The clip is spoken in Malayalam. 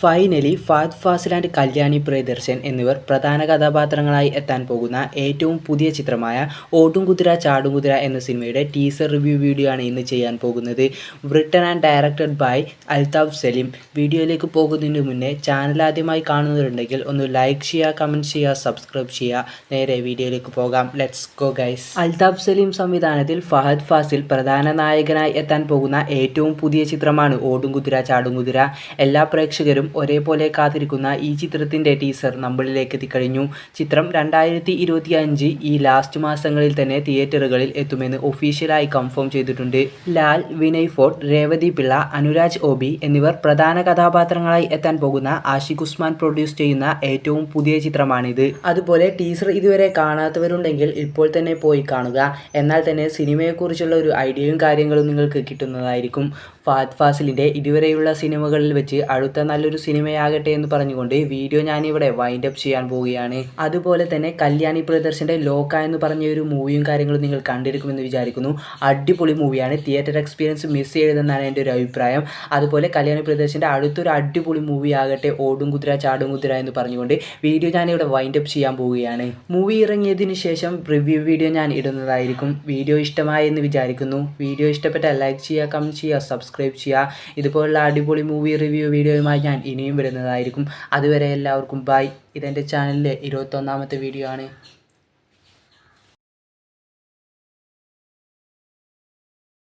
ഫൈനലി ഫാദ് ഫാസിൽ ആൻഡ് കല്യാണി പ്രിയദർശൻ എന്നിവർ പ്രധാന കഥാപാത്രങ്ങളായി എത്താൻ പോകുന്ന ഏറ്റവും പുതിയ ചിത്രമായ ഓടും കുതിര ചാടും കുതിര എന്ന സിനിമയുടെ ടീസർ റിവ്യൂ വീഡിയോ ആണ് ഇന്ന് ചെയ്യാൻ പോകുന്നത്. Written and directed by Althaf Salim വീഡിയോയിലേക്ക് പോകുന്നതിന് മുന്നേ ചാനൽ ആദ്യമായി കാണുന്നവരുണ്ടെങ്കിൽ ഒന്ന് ലൈക്ക് ചെയ്യുക കമന്റ് ചെയ്യുക സബ്സ്ക്രൈബ് ചെയ്യുക. നേരെ വീഡിയോയിലേക്ക് പോകാം. Let's go guys Althaf Salim സംവിധാനത്തിൽ ഫഹദ് ഫാസിൽ പ്രധാന നായകനായി എത്താൻ പോകുന്ന ഏറ്റവും പുതിയ ചിത്രമാണ് ഓടും കുതിര ചാടും കുതിര എല്ലാ പ്രേക്ഷകരും ഒരേപോലെ കാത്തിരിക്കുന്ന ഈ ചിത്രത്തിന്റെ ടീസർ നമ്മളിലേക്ക് എത്തിക്കഴിഞ്ഞു. ചിത്രം രണ്ടായിരത്തി ഇരുപത്തി അഞ്ച് ഈ ലാസ്റ്റ് മാസങ്ങളിൽ തന്നെ തിയേറ്ററുകളിൽ എത്തുമെന്ന് ഒഫീഷ്യലായി കൺഫേം ചെയ്തിട്ടുണ്ട്. ലാൽ വിനയ് ഫോർട്ട് രേവതി പിള്ള അനുരാജ് ഓബി എന്നിവർ പ്രധാന കഥാപാത്രങ്ങളായി എത്താൻ പോകുന്ന ആഷിഖ് ഉസ്മാൻ പ്രൊഡ്യൂസ് ചെയ്യുന്ന ഏറ്റവും പുതിയ ചിത്രമാണിത്. അതുപോലെ ടീസർ ഇതുവരെ കാണാത്തവരുണ്ടെങ്കിൽ ഇപ്പോൾ തന്നെ പോയി കാണുക. എന്നാൽ തന്നെ സിനിമയെക്കുറിച്ചുള്ള ഒരു ഐഡിയയും കാര്യങ്ങളും നിങ്ങൾക്ക് കിട്ടുന്നതായിരിക്കും. ഫാദ് ഫാസിലിന്റെ ഇതുവരെയുള്ള സിനിമകളിൽ വെച്ച് അടുത്ത നല്ലൊരു സിനിമയാകട്ടെ എന്ന് പറഞ്ഞുകൊണ്ട് വീഡിയോ ഞാൻ ഇവിടെ വൈൻഡ് അപ്പ് ചെയ്യാൻ പോവുകയാണ്. അതുപോലെ തന്നെ കല്യാണി പ്രിയദർശന്റെ ലോക എന്ന് പറഞ്ഞ ഒരു മൂവിയും കാര്യങ്ങളും നിങ്ങൾ കണ്ടിരിക്കുമെന്ന് വിചാരിക്കുന്നു. അടിപൊളി മൂവിയാണ്. തിയേറ്റർ എക്സ്പീരിയൻസ് മിസ് ചെയ്തതെന്നാണ് എന്റെ ഒരു അഭിപ്രായം. അതുപോലെ കല്യാണി പ്രിയദർശന്റെ അടുത്തൊരു അടിപൊളി മൂവി ആകട്ടെ ഓടും കുതിര ചാടും കുതിര എന്ന് പറഞ്ഞുകൊണ്ട് വീഡിയോ ഞാനിവിടെ വൈൻഡ് അപ്പ് ചെയ്യാൻ പോവുകയാണ്. മൂവി ഇറങ്ങിയതിന് ശേഷം റിവ്യൂ വീഡിയോ ഞാൻ ഇടുന്നതായിരിക്കും. വീഡിയോ ഇഷ്ടമായെന്ന് വിചാരിക്കുന്നു. വീഡിയോ ഇഷ്ടപ്പെട്ടാൽ ലൈക്ക് ചെയ്യുക കമന്റ് ചെയ്യുക സബ്സ്ക്രൈബ് ചെയ്യുക. ഇതുപോലുള്ള അടിപൊളി മൂവി റിവ്യൂ വീഡിയോയുമായി ഞാൻ ഇനിയും വരുന്നതായിരിക്കും. അതുവരെ എല്ലാവർക്കും ബൈ ഇതെന്റെ ചാനലിലെ ഇരുപത്തൊന്നാമത്തെ വീഡിയോ ആണ്.